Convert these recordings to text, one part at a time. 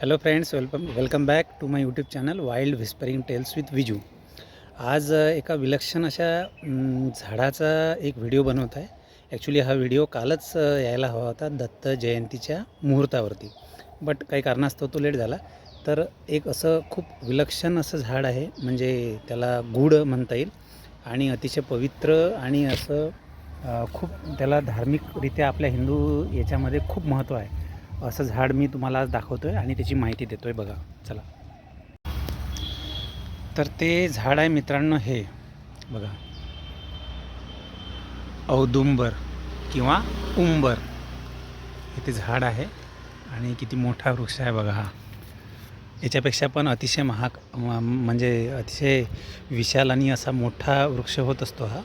Hello friends welcome welcome back to my YouTube channel wild whispering tales with Viju आज एका विलक्षण अशा झाडाचा एक व्हिडिओ बनवत आहे. ॲक्च्युली हा व्हिडिओ कालच यायला हवा होता दत्त जयंतीच्या मुहूर्तावरती. बट काही कारणास्तव तो लेट झाला. तर एक असं खूप विलक्षण असं झाड आहे म्हणजे त्याला गूढ म्हणता येईल. आणि अतिशय पवित्र आणि असं खूप त्याला धार्मिकरित्या आपल्या हिंदू याच्यामध्ये खूप महत्त्व आहे. असं झाड मी तुम्हाला आज दाखवतो आहे आणि त्याची माहिती देतो आहे बघा. चला. तर ते झाड आहे मित्रांनो हे. बघा. औदुंबर किंवा उंबर. हे ते झाड आहे आणि किती मोठा वृक्ष आहे बघा हा. याच्यापेक्षा पण अतिशय महाग म- म्हणजे अतिशय विशाल आणि असा मोठा वृक्ष होत असतो हा.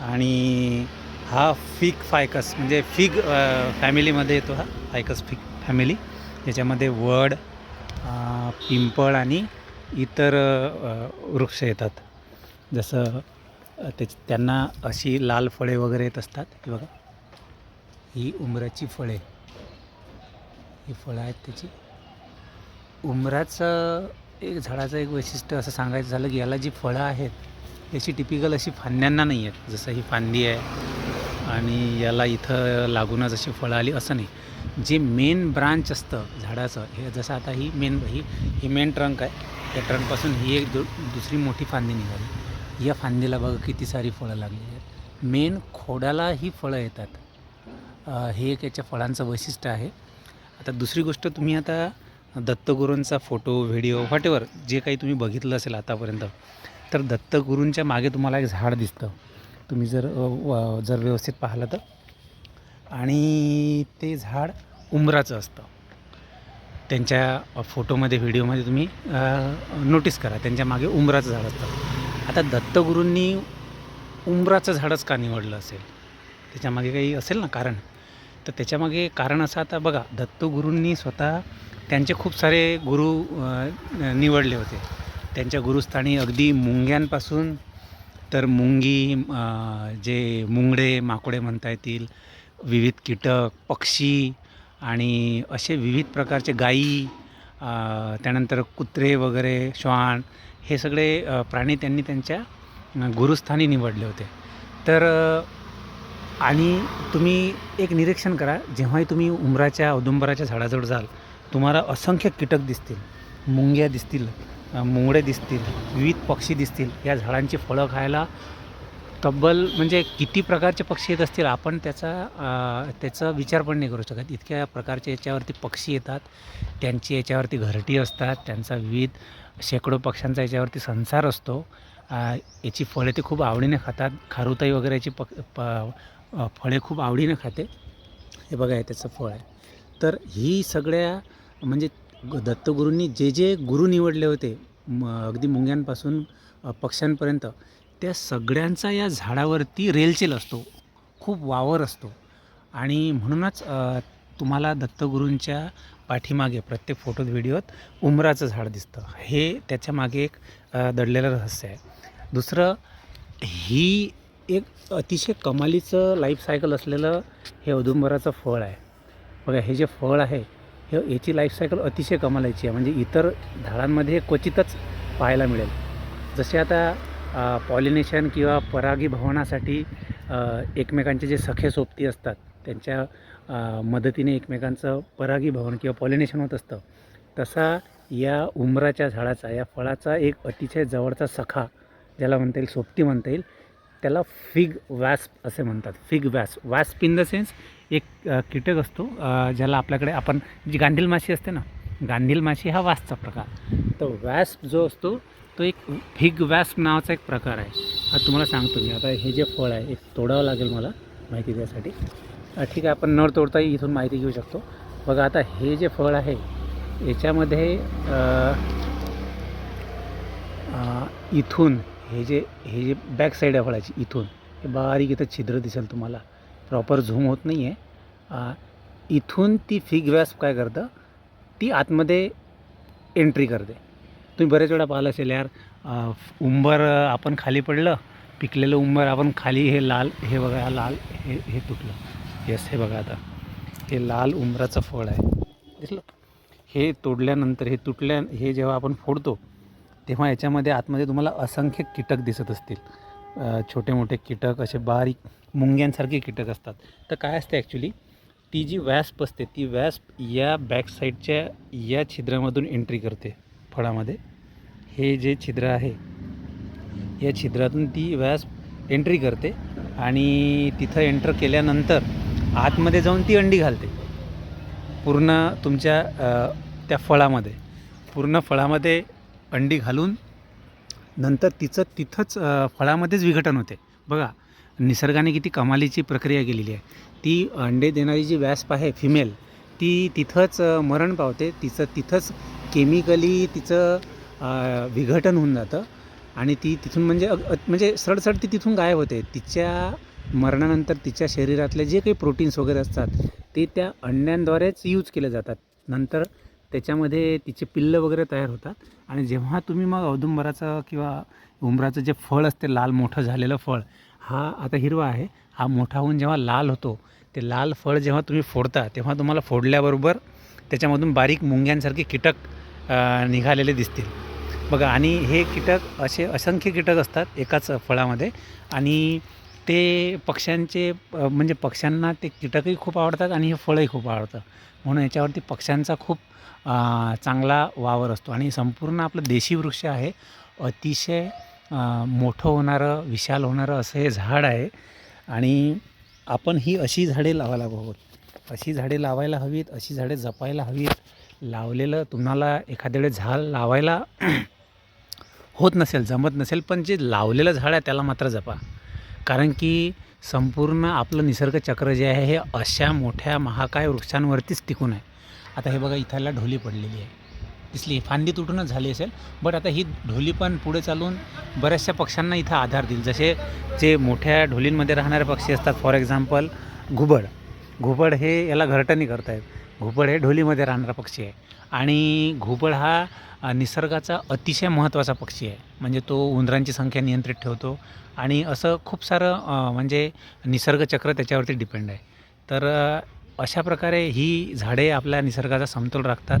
आणि हा फिक फायकस म्हणजे फिग फॅमिलीमध्ये येतो हा फायकस फिक फॅमिली याच्यामध्ये वड पिंपळ आणि इतर वृक्ष येतात. जसं ते त्यांना अशी लाल फळे वगैरे येत असतात. हे बघा. ही उमराची फळे. ही फळं आहेत त्याची. उमराचं एक झाडाचं एक वैशिष्ट्य असं सांगायचं झालं की याला जी फळं आहेत याची टिपिकल अशी फांद्यांना नाही आहेत. जसं ही फांदी आहे आणि याला इथं लागूनच अशी फळं आली असं नाही. जे मेन ब्रांच असतं झाडाचं हे जसं आता ही मेन ही ही मेन ट्रंक आहे. या ट्रंकपासून ही एक दु दुसरी मोठी फांदी निघाली. या फांदीला बघा किती सारी फळं लागली आहेत. मेन खोडाला ही फळं येतात. हे एक याच्या फळांचं वैशिष्ट्य आहे. आता दुसरी गोष्ट तुम्ही आता दत्तगुरूंचा फोटो व्हिडिओ व्हॉटेवर जे काही तुम्ही बघितलं असेल आतापर्यंत तर दत्तगुरूंच्या मागे तुम्हाला एक झाड दिसतं. तुम्ही जर व- जर व्यवस्थित पाहिलं तर. आणि ते झाड उमराचं असतं. त्यांच्या फोटोमध्ये व्हिडिओमध्ये तुम्ही नोटीस करा. त्यांच्या मागे उमराचं झाड असतं. आता दत्तगुरूंनी उमराचं झाडच का निवडलं असेल? त्याच्यामागे काही असेल ना कारण? तर त्याच्यामागे कारण असं आता बघा दत्तगुरूंनी स्वतः त्यांचे खूप सारे गुरु निवडले होते. त्यांच्या गुरुस्थानी अगदी मुंग्यांपासून तर मुंगी जे मुंगडे माकोडे म्हणता येतील विविध कीटक पक्षी आणि असे विविध प्रकारचे गायी त्यानंतर कुत्रे वगैरे श्वान हे सगळे प्राणी त्यांनी त्यांच्या गुरुस्थानी निवडले होते. तर आणि तुम्ही एक निरीक्षण करा जेव्हाही तुम्ही उमराच्या औदुंबराच्या झाडाजवळ जाल तुम्हाला असंख्य कीटक दिसतील मुंग्या दिसतील मुंगडे दिसतील विविध पक्षी दिसतील या झाडांची फळं खायला तब्बल म्हणजे किती प्रकारचे पक्षी येत असतील आपण त्याचा त्याचा विचार पण नाही करू शकत. इतक्या प्रकारचे याच्यावरती पक्षी येतात त्यांची याच्यावरती घरटी असतात त्यांचा विविध शेकडो पक्ष्यांचा याच्यावरती संसार असतो. याची फळे ते खूप आवडीने खातात. खारुताई वगैरे याची पक प फळे खूप आवडीने खाते. हे बघा हे त्याचं फळ आहे. तर ही सगळ्या म्हणजे दत्तगुरूंनी जे जे गुरु निवडले होते म अगदी मुंग्यांपासून पक्ष्यांपर्यंत त्या सगळ्यांचा या झाडावरती रेलचेल असतो. खूप वावर असतो. आणि म्हणूनच तुम्हाला दत्तगुरूंच्या पाठीमागे प्रत्येक फोटोत व्हिडिओत उमराचं झाड दिसतं. हे त्याच्यामागे एक दडलेलं रहस्य आहे. दुसरं ही एक अतिशय कमालीचं लाईफ सायकल असलेलं हे औदुंबराचं फळ आहे. बघा हे जे फळ आहे हे याची लाईफसायकल अतिशय कमालाची आहे. म्हणजे इतर झाडांमध्ये क्वचितच पाहायला मिळेल. जसे आता पॉलिनेशन किंवा परागीभवनासाठी एकमेकांचे जे सखे सोबती असतात त्यांच्या मदतीने एकमेकांचं परागीभवन किंवा पॉलिनेशन होत असतं. तसा या उमराच्या झाडाचा या फळाचा एक अतिशय जवळचा सखा ज्याला म्हणता येईल सोबती म्हणता येईल त्याला फिग वॅस्प असे म्हणतात. Fig wasp wasp in the sense एक कीटक असतो ज्याला आपल्याकडे आपण जी गांधील माशी असते ना गांधील माशी हा वासचा प्रकार. तर वॅस्प जो असतो तो एक फिग वॅस्प नावाचा एक प्रकार आहे. हा तुम्हाला सांगतो मी. आता हे जे फळ आहे एक तोडावं लागेल मला माहिती द्यासाठी. ठीक आहे आपण न तोडताही इथून माहिती घेऊ शकतो. बघा आता हे जे फळ आहे याच्यामध्ये इथून हे जे हे जे बॅक साईड आहे फळाची इथून हे बारीक इथं छिद्र दिसेल तुम्हाला. प्रॉपर झूम होत नाही आहे इथून ती फिग वॅस्प काय करतं? ती आतमध्ये एंट्री करते. तुम्ही बरेच वेळा पाहिलं असेल यार उंबर आपण खाली पडलं पिकलेलं उंबर आपण खाली हे लाल हे बघा हा लाल हे हे तुटलं. येस हे बघा आता. हे लाल उंबराचं फळ आहे. दिसलं? हे तोडल्यानंतर हे तुटल्या हे जेव्हा आपण फोडतो तेव्हा याच्यामध्ये आतमध्ये तुम्हाला असंख्य कीटक दिसत असतील. छोटे मोठे कीटक असे बारीक मुंग्यांसारखे कीटक असतात. तर काय असते ॲक्च्युली ती जी वॅस्प असते ती वॅस्प या बॅक साईडच्या या छिद्रामधून एंट्री करते फळामध्ये. हे जे छिद्र आहे या छिद्रातून ती वॅस्प एंट्री करते आणि तिथं एंटर केल्यानंतर आतमध्ये जाऊन ती अंडी घालते. पूर्ण तुमच्या त्या फळामध्ये. पूर्ण फळामध्ये अंडी घालून नंतर तिचं तिथंच फळामध्येच विघटन होते. बघा निसर्गाने किती कमालीची प्रक्रिया केलेली आहे. ती अंडे देणारी जी व्यास्प आहे फिमेल ती तिथंच मरण पावते. तिचं तिथंच केमिकली तिचं विघटन होऊन जातं. आणि ती तिथून म्हणजे अग- म्हणजे सरळसर ती तिथून गायब होते. तिच्या मरणानंतर तिच्या शरीरातले जे काही प्रोटीन्स वगैरे असतात ते त्या अंड्यांद्वारेच यूज केले जातात. नंतर त्याच्यामध्ये तिचे पिल्लं वगैरे तयार होतात. आणि जेव्हा तुम्ही मग औदुंबराचं किंवा उंबराचं जे फळ असते लाल मोठं झालेलं फळ हा आता हिरवा आहे. हा मोठा होऊन जेव्हा लाल होतो ते लाल फळ जेव्हा तुम्ही फोडता तेव्हा तुम्हाला फोडल्याबरोबर त्याच्यामधून बारीक मुंग्यांसारखे कीटक निघालेले दिसतील. बघा आणि हे कीटक असे असंख्य कीटक असतात एकाच फळामध्ये. आणि ते पक्ष्यांचे म्हणजे पक्ष्यांना ते कीटकही खूप आवडतात आणि हे फळही खूप आवडतं म्हणून याच्यावरती पक्ष्यांचा खूप चांगला वावर असतो. आणि संपूर्ण आपलं देशी वृक्ष आहे. अतिशय मोठं होणारं विशाल होणारं असं हे झाड आहे. आणि आपण ही अशी झाडे लावायला हवं. अशी झाडे लावायला हवीत अशी झाडे जपायला हवीत. लावलेलं तुम्हाला एखाद्या वेळेस झाड लावायला होत नसेल जमत नसेल पण जे लावलेलं झाड आहे त्याला मात्र जपा. कारण की संपूर्ण आपलं निसर्ग चक्र जे आहे हे अशा मोठ्या महाकाय वृक्षांवरतीच टिकून आहे. आता हे बघा इथला ढोली पडलेली आहे. दिसली फांदी तुटूनच झाली असेल बट आता ही ढोली पण पुढे चालून बऱ्याचशा पक्ष्यांना इथं आधार देईल. जसे जे मोठ्या ढोलींमध्ये राहणारे पक्षी असतात फॉर एक्झाम्पल घुबड. घुबड हे याला घरटणी करतायत घुबड हे ढोलीमध्ये राहणारा पक्षी आहे. आणि घुबड हा निसर्गाचा अतिशय महत्त्वाचा पक्षी आहे. म्हणजे तो उंदरांची संख्या नियंत्रित ठेवतो आणि असं खूप सारं म्हणजे निसर्गचक्र त्याच्यावरती डिपेंड आहे. तर अशा प्रकारे ही झाडे आपल्या निसर्गाचा समतोल राखतात.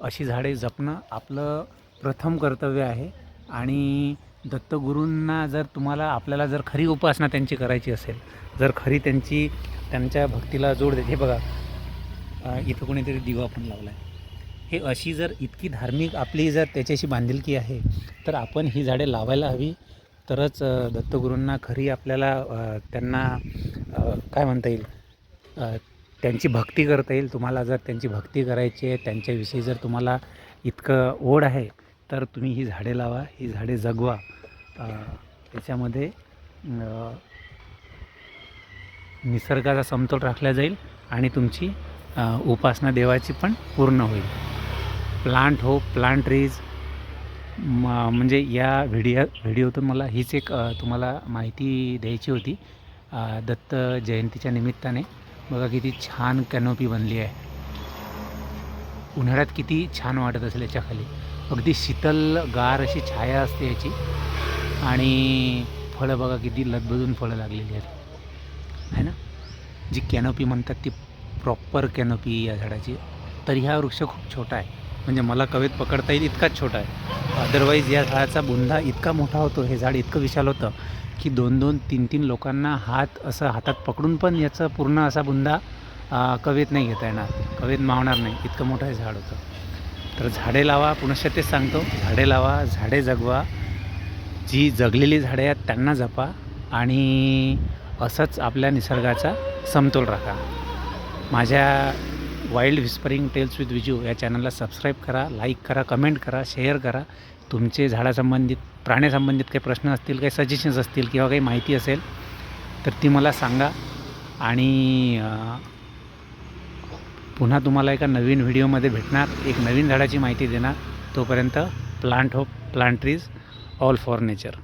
अशी झाडे जपणं आपलं प्रथम कर्तव्य आहे. आणि दत्तगुरूंना जर तुम्हाला आपल्याला जर खरी उपासना त्यांची करायची असेल जर खरी त्यांची त्यांच्या भक्तीला जोड देते. हे बघा इथं कोणीतरी दिवा पण लावला आहे हे अशी जर इतकी धार्मिक आपली जर त्याच्याशी बांधिलकी आहे तर आपण ही झाडे लावायला हवी. तरच दत्तगुरूंना खरी आपल्याला त्यांना काय म्हणता येईल? त्यांची भक्ती करता येईल. तुम्हाला जर त्यांची भक्ती करायची आहे त्यांच्याविषयी जर तुम्हाला इतकं ओढ आहे तर तुम्ही ही झाडे लावा ही झाडे जगवा. त्याच्यामध्ये निसर्गाचा समतोल राखला जाईल आणि तुमची उपासना देवाची पण पूर्ण होईल. प्लांट हो प्लांट ट्रीज म म्हणजे या व्हिडिओ व्हिडिओतून मला हीच एक तुम्हाला माहिती द्यायची होती. दत्त जयंतीच्या निमित्ताने. बघा किती छान कॅनोपी बनली आहे. उन्हाळ्यात किती छान वाटत असेल याच्याखाली. अगदी शीतल गार अशी छाया असते याची. आणि फळं बघा किती लदबदून फळं लागलेली आहेत. आहे ना? जी कॅनोपी म्हणतात ती प्रॉपर कॅनोपी या झाडाची. तर ह्या वृक्ष खूप छोटा आहे. म्हणजे मला कवेत पकडता येईल इतकाच छोटा आहे. अदरवाईज या झाडाचा बुंदा इतका मोठा होतो हे झाड इतकं विशाल होतं की दोन दोन तीन तीन लोकांना हात असं हातात पकडून पण याचा पूर्ण असा बुंदा कवेत नाही घेता येणार. कवेत मावणार नाही. इतकं मोठं हे झाड होतं. तर झाडे लावा पुनश्च तेच सांगतो. झाडे लावा झाडे जगवा. जी जगलेली झाडे आहेत त्यांना जपा आणि असंच आपल्या निसर्गाचा समतोल राखा. माझ्या wild whispering tales with Viju या चॅनलला सबस्क्राईब करा लाईक करा कमेंट करा शेअर करा. तुमचे झाडासंबंधित प्राण्यासंबंधित काही प्रश्न असतील काही सजेशन्स असतील किंवा काही माहिती असेल तर ती मला सांगा. आणि पुन्हा तुम्हाला एका नवीन व्हिडिओमध्ये भेटणार. एक नवीन झाडाची माहिती देणार. तोपर्यंत plant hope plant trees all for nature